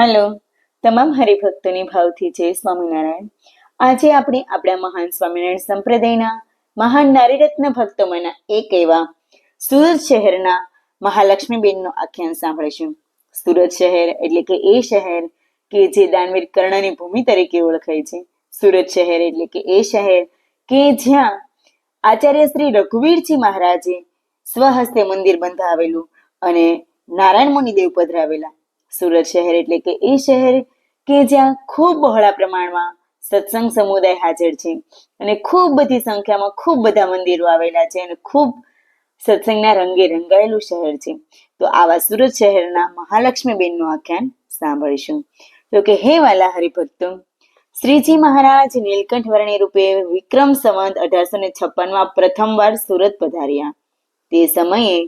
Hello, તમામ હરિભક્તોની ભાવથી જય સ્વામિનારાયણ. આજે આપણે આપણા મહાન સ્વામિનારાયણ સંપ્રદાયના મહાન નારીરત્ન ભક્તોમાંના એક એવા સુરત શહેરના મહાલક્ષ્મીબેનનો આખ્યાન સાંભળીશું. સુરત શહેર એટલે કે એ શહેર કે જે દાનવીર કર્ણની ભૂમિ તરીકે ઓળખાય છે. સુરત શહેર એટલે કે એ શહેર કે જ્યાં આચાર્ય શ્રી રઘુવીરજી મહારાજે સ્વહસ્તે મંદિર બંધાવેલું અને નારાયણ મુનિદેવ પધરાવેલા. સુરત શહેર એટલે કે એ શહેર કે જ્યાં ખૂબ બહોળા પ્રમાણમાં સત્સંગ સમુદાય હાજર છે. અને ખૂબ બધી સંખ્યામાં ખૂબ બધા મંદિરો આવેલા છે અને ખૂબ સત્સંગના રંગે રંગાયેલું શહેર છે. તો આવા સુરત શહેરના મહાલક્ષ્મીબેનનું આખ્યાન સાંભળીશું. તો કે હે વાલા હરિભક્તો, શ્રીજી મહારાજ નીલકંઠ વર્ણી રૂપે વિક્રમ સંવંત અઢારસો ને છપ્પનમાં પ્રથમવાર સુરત પધાર્યા. તે સમયે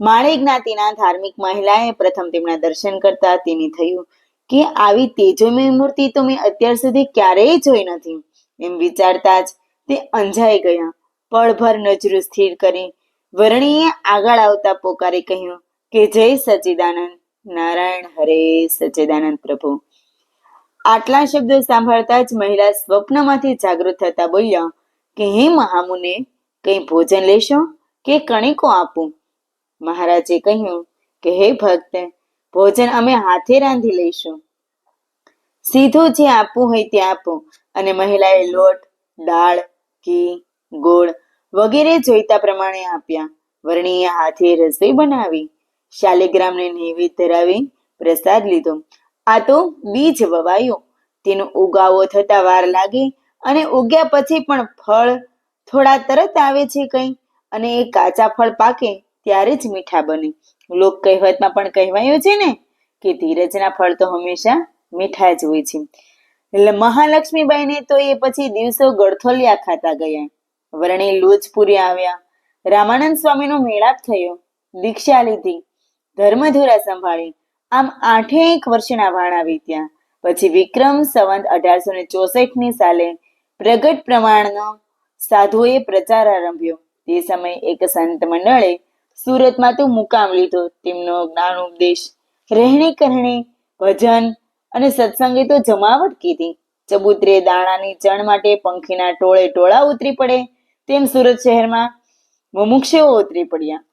માળી જ્ઞાતિના ધાર્મિક મહિલાએ પ્રથમ તેમના દર્શન કરતા તેને થયું કે આવી તેજોમય મૂર્તિ તો મેં અત્યાર સુધી ક્યારેય જોઈ નથી. એમ વિચારતા જ તે અંજાઈ ગયા. પળભર નજરો સ્થિર કરી વરણીએ આગળ આવતા પોકારે કહ્યું કે જય સચિદાનંદ. નારાયણ હરે સચિદાનંદ પ્રભુ. આટલા શબ્દો સાંભળતા જ મહિલા સ્વપ્નમાંથી જાગૃત થતા બોલ્યા કે હે મહામુને, કંઈ ભોજન લેશો કે કણિકો આપું? મહારાજે કહ્યું કે, હે ભક્ત, ભોજન અમે હાથે રાંધી લઈશું. સીધું જે આપવું હોય તે આપો. અને મહિલાએ લોટ, દાળ, ઘી, ગોળ વગેરે જોઈતા પ્રમાણે આપ્યા. વર્ણીએ હાથે રસોઈ બનાવી. શાલિગ્રામને નૈવેદ ધરાવી પ્રસાદ લીધો. આ તો બીજ વવાયો. તેનો ઉગાવો થતા વાર લાગે અને ઉગ્યા પછી પણ ફળ થોડા તરત આવે છે કંઈ. અને એ કાચા ફળ પાકે ત્યારે જ મીઠા બને. લોક કહેવતમાં પણ કહેવાયું છે ને કે ધીરજના ફળ તો હંમેશા મીઠા જ હોય છે. મહાલક્ષ્મીબાઈને તો એ પછી દિવસો ગળથોલિયા ખાતા ગયા. વર્ણે લોજપુરી આવ્યા. રામાનંદ સ્વામીનો મેળાપ થયો. દીક્ષા લીધી. ધર્મધુરા સંભાળી. આમ આઠેક વર્ષના વાણા વીત્યા. પછી વિક્રમ સંવંત અઢારસો ને ચોસઠની સાલે પ્રગટ પ્રમાણનો સાધુએ પ્રચાર આરંભ્યો. તે સમયે એક સંત મંડળે સુરતમાં તો મુકામ લીધો. તેમનો જ્ઞાન ઉપદેશ, રહેણી કરણી, ભજન અને સત્સંગે તો જમાવટ કીધી. ચબુતરે દાણાની ચણ માટે પંખીના ટોળે ટોળા ઉતરી પડે. તેમ સુરત શહેરમાં મુમુક્ષેઓ ઉતરી પડ્યા.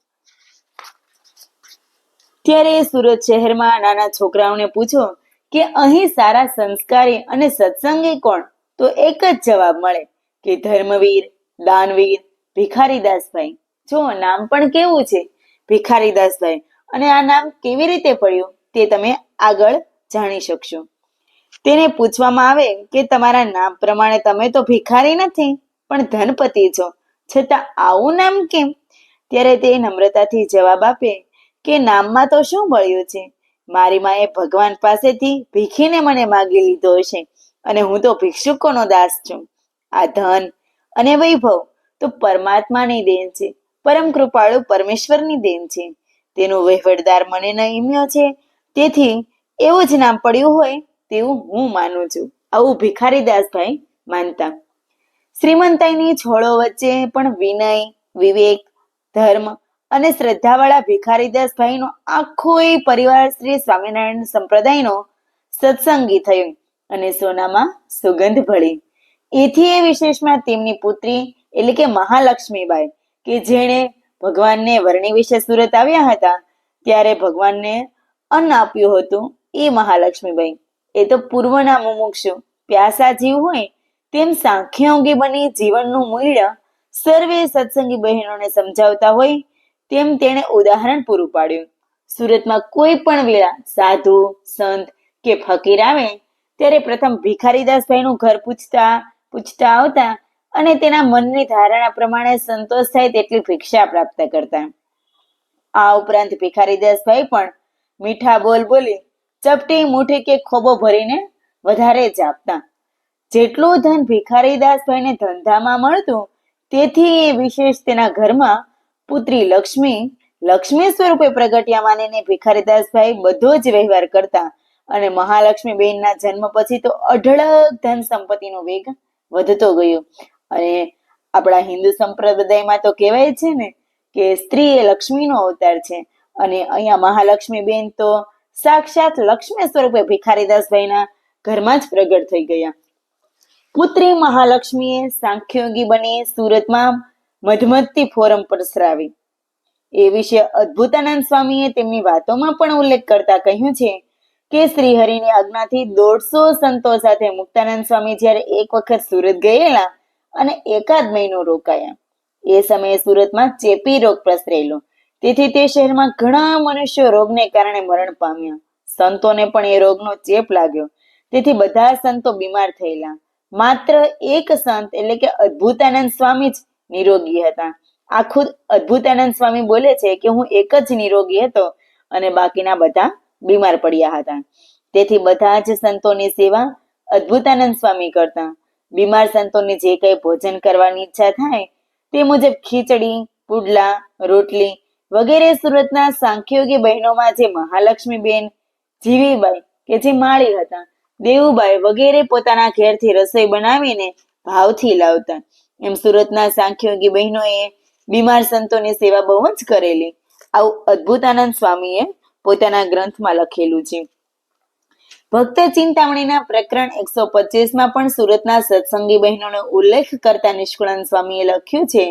ત્યારે સુરત શહેરમાં નાના છોકરાઓને પૂછો કે અહીં સારા સંસ્કારી અને સત્સંગી કોણ? તો એક જ જવાબ મળે કે ધર્મવીર, દાનવીર, ભિખારીદાસભાઈ. જો નામ પણ કેવું છે? ભિખારીદાસભાઈ, અને આ નામ કેવી રીતે પડ્યું તે તમે આગળ જાણી શકશો. તેને પૂછવામાં આવે કે તમારા નામ પ્રમાણે તમે તો ભિખારી નથી, પણ ધનપતિ છો. છતાં આવું નામ કેમ? ત્યારે તે નમ્રતાથી જવાબ આપે કે નામમાં તો શું મળ્યું છે? મારી માએ ભગવાન પાસેથી ભીખીને મને માગી લીધો છે અને હું તો ભિક્ષુકોનો દાસ છું. આ ધન અને વૈભવ તો પરમાત્માની દેન છે. પરમ કૃપાળુ પરમેશ્વરની દેન છે. તેનો વહીવટદાર મને નિમ્યો છે. તેથી એવું જ નામ પડ્યું હોય તેવું હું માનું છું. આવું ભિખારીદાસભાઈ માનતા. શ્રીમંતાઈની છોડો વચ્ચે પણ વિનય, વિવેક, ધર્મ અને શ્રદ્ધાવાળા ભિખારીદાસભાઈનો આખો એ પરિવાર શ્રી સ્વામિનારાયણ સંપ્રદાયનો સત્સંગી થયો અને સોનામાં સુગંધ ભળી. એથી એ વિશેષમાં તેમની પુત્રી એટલે કે મહાલક્ષ્મીબાઈ કે જેણે ભગવાનને વર્ણી વિશે સુરત આવ્યા હતા, ત્યારે ભગવાનને અન્ન આપ્યું હતું એ મહાલક્ષ્મીબાઈ. એ તો પૂર્વના મુમુક્ષુ. પ્યાસા જીવ હોય તેમ સાંખ્યોગી બની જીવનનું મૂલ્ય સર્વે સત્સંગી બહેનોને સમજાવતા હોય તેમ તેણે ઉદાહરણ પૂરું પાડ્યું. સુરતમાં કોઈ પણ વેળા સાધુ, સંત કે ફકીર આવે, ત્યારે પ્રથમ ભિખારીદાસભાઈનું ઘર પૂછતા પૂછતા આવતા અને તેના મનની ધારણા પ્રમાણે સંતોષ થાય તેટલી ભિક્ષા પ્રાપ્ત કરતા. આ ઉપરાંત ભિખારીદાસભાઈ પણ મીઠા બોલ બોલી ચપટી મુઠ્ઠી કે ખોબો ભરીને વધારે જ જેટલું ધન ભિખારીદાસભાઈને ધંધામાં મળતું, તેથી એ વિશેષ તેના ઘરમાં પુત્રી લક્ષ્મી લક્ષ્મી સ્વરૂપે પ્રગટ્યા માનીને ભિખારીદાસભાઈ બધો જ વ્યવહાર કરતા અને મહાલક્ષ્મી બેનના જન્મ પછી તો અઢળક ધન સંપત્તિનો વેગ વધતો ગયો. અને આપણા હિન્દુ સંપ્રદાયમાં તો કહેવાય છે ને કે સ્ત્રી એ લક્ષ્મીનો અવતાર છે. અને અહીંયા મહાલક્ષ્મી બેન તો સાક્ષાત લક્ષ્મી સ્વરૂપે ભિખારીદાસભાઈના ઘરમાં જ પ્રગટ થઈ ગયા. પુત્રી મહાલક્ષ્મીએ સાંખ્યોગી બની સુરતમાં મધમતી ફોરમ પસરાવી એ વિશે અદ્ભુતાનંદ સ્વામીએ તેમની વાતોમાં પણ ઉલ્લેખ કરતા કહ્યું છે કે શ્રી હરિની આજ્ઞાથી દોઢસો સંતો સાથે મુક્તાનંદ સ્વામી જ્યારે એક વખત સુરત ગયેલા અને એકાદ મહિનો રોકાયા. એ સમયે સુરતમાં ચેપી રોગ પ્રસરેલો. તેથી તે શહેરમાં ઘણા મનુષ્યો રોગને કારણે મરણ પામ્યા. સંતોને પણ એ રોગનો ચેપ લાગ્યો. તેથી બધા સંતો બીમાર થયેલા. માત્ર એક સંત એટલે કે અદ્ભુતાનંદ સ્વામી જ નિરોગી હતા. આ ખુદ અદ્ભુતાનંદ સ્વામી બોલે છે કે હું એક જ નિરોગી હતો અને બાકીના બધા બીમાર પડ્યા હતા. તેથી બધા જ સંતોની સેવા અદ્ભુતાનંદ સ્વામી કરતા. બીમાર સંતોને જે કંઈ ભોજન કરવાની ઈચ્છા થાય તે મુજબ ખીચડી, પુડલા, રોટલી વગેરે સુરતના સાંખ્યોગી બહેનોમાં જે મહાલક્ષ્મીબેન, જીવીબાઈ કે જે માળી હતા, દેવુબાઈ વગેરે પોતાના ઘેરથી રસોઈ બનાવીને ભાવથી લાવતા. એમ સુરતના સાંખ્યોગી બહેનોએ બીમાર સંતોની સેવા બહુ જ કરેલી. આવું અદ્ભુતાનંદ સ્વામીએ પોતાના ગ્રંથમાં લખેલું છે. ભક્ત ચિંતામણીના પ્રકરણ એકસો પચીસમાં પણ સુરતના સત્સંગી બહેનોનો ઉલ્લેખ કરતા નિષ્કુળાન સ્વામીએ લખ્યું છે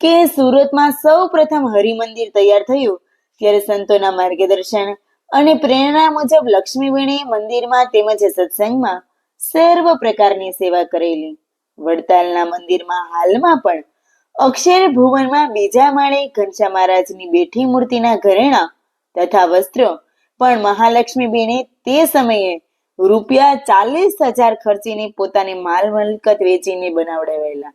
કે સુરતમાં સૌ પ્રથમ હરિમંદિર તૈયાર થયું ત્યારે સંતોના માર્ગદર્શન અને પ્રેરણા મુજબ લક્ષ્મીબેને મંદિરમાં તેમજ સત્સંગમાં સર્વ પ્રકારની સેવા કરેલી. વડતાલના મંદિરમાં હાલમાં પણ અક્ષર ભુવનમાં બીજા માળે ઘનશ્યા મહારાજની બેઠી મૂર્તિના ઘરેણા તથા વસ્ત્રો પણ મહાલક્ષ્મીબેને તે સમયે રૂપિયા ચાલીસ હજાર ખર્ચીને પોતાની માલ મલકત વેચીને બનાવડાવેલા.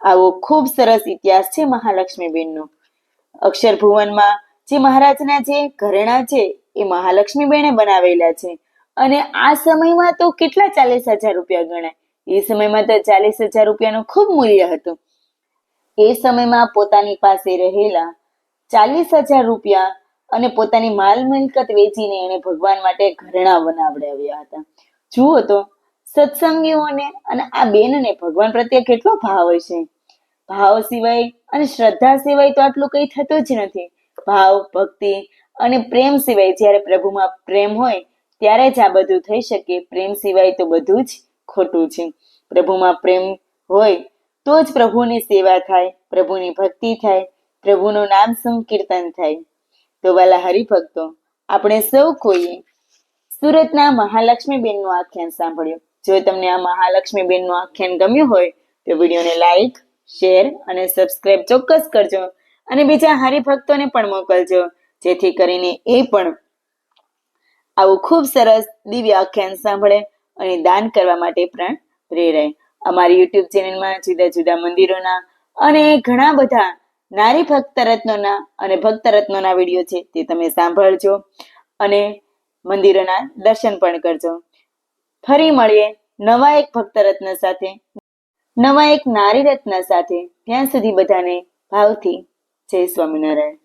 આવો ખૂબ સરસ ઇતિહાસ છે મહાલક્ષ્મીબેનનો અક્ષર ભુવનમાં જે મહારાજના જે ઘરેણા છે એ મહાલક્ષ્મીબેને બનાવેલા છે. અને આ સમયમાં તો કેટલા ચાલીસ હજાર રૂપિયા ગણાય? એ સમયમાં તો ચાલીસ હજાર રૂપિયાનું ખૂબ મૂલ્ય હતું. એ સમયમાં પોતાની પાસે રહેલા ચાલીસ હજાર રૂપિયા અને પોતાની માલ મિલકત વેચીને એણે ભગવાન માટે ઘરેણા બનાવડાવ્યા હતા. જુઓ તો, સત્સંગીઓને અને આ બેનને ભગવાન પ્રત્યે કેટલો ભાવ હશે? ભાવ સિવાય અને શ્રદ્ધા સિવાય તો આટલું કંઈ થતું જ નથી. ભાવ, ભક્તિ અને પ્રેમ સિવાય જ્યારે પ્રભુમાં પ્રેમ હોય, ત્યારે જ આ બધું થઈ શકે. પ્રેમ સિવાય તો બધું જ ખોટું છે. પ્રભુમાં પ્રેમ હોય, તો જ પ્રભુની સેવા થાય, પ્રભુની ભક્તિ થાય, પ્રભુનું નામ સંકીર્તન થાય. તો વાલા હરિભક્તો, આપણે સૌ કોઈએ સુરતના મહાલક્ષ્મી બેનનું આખ્યાન સાંભળ્યું. જો તમને આ મહાલક્ષ્મી બેનનું આખ્યાન ગમ્યું હોય, તો વિડીયોને લાઈક, શેર અને સબસ્ક્રાઇબ ચોક્કસ કરજો અને બીજા હરિભક્તોને પણ મોકલજો, જેથી કરીને એ પણ આવું ખૂબ સરસ દિવ્ય આખ્યાન સાંભળે અને દાન કરવા માટે પણ પ્રેરાય. અમારી યુટ્યુબ ચેનલમાં જુદા જુદા મંદિરોના અને ઘણા બધા નારી ભક્ત રત્નોના અને ભક્ત રત્નોના વીડિયો છે તે તમે સાંભળજો અને મંદિરોના દર્શન પણ કરજો. ફરી મળીએ નવા એક ભક્ત રત્ન સાથે, નવા એક નારી રત્ન સાથે. ત્યાં સુધી બધાને ભાવથી જય સ્વામિનારાયણ.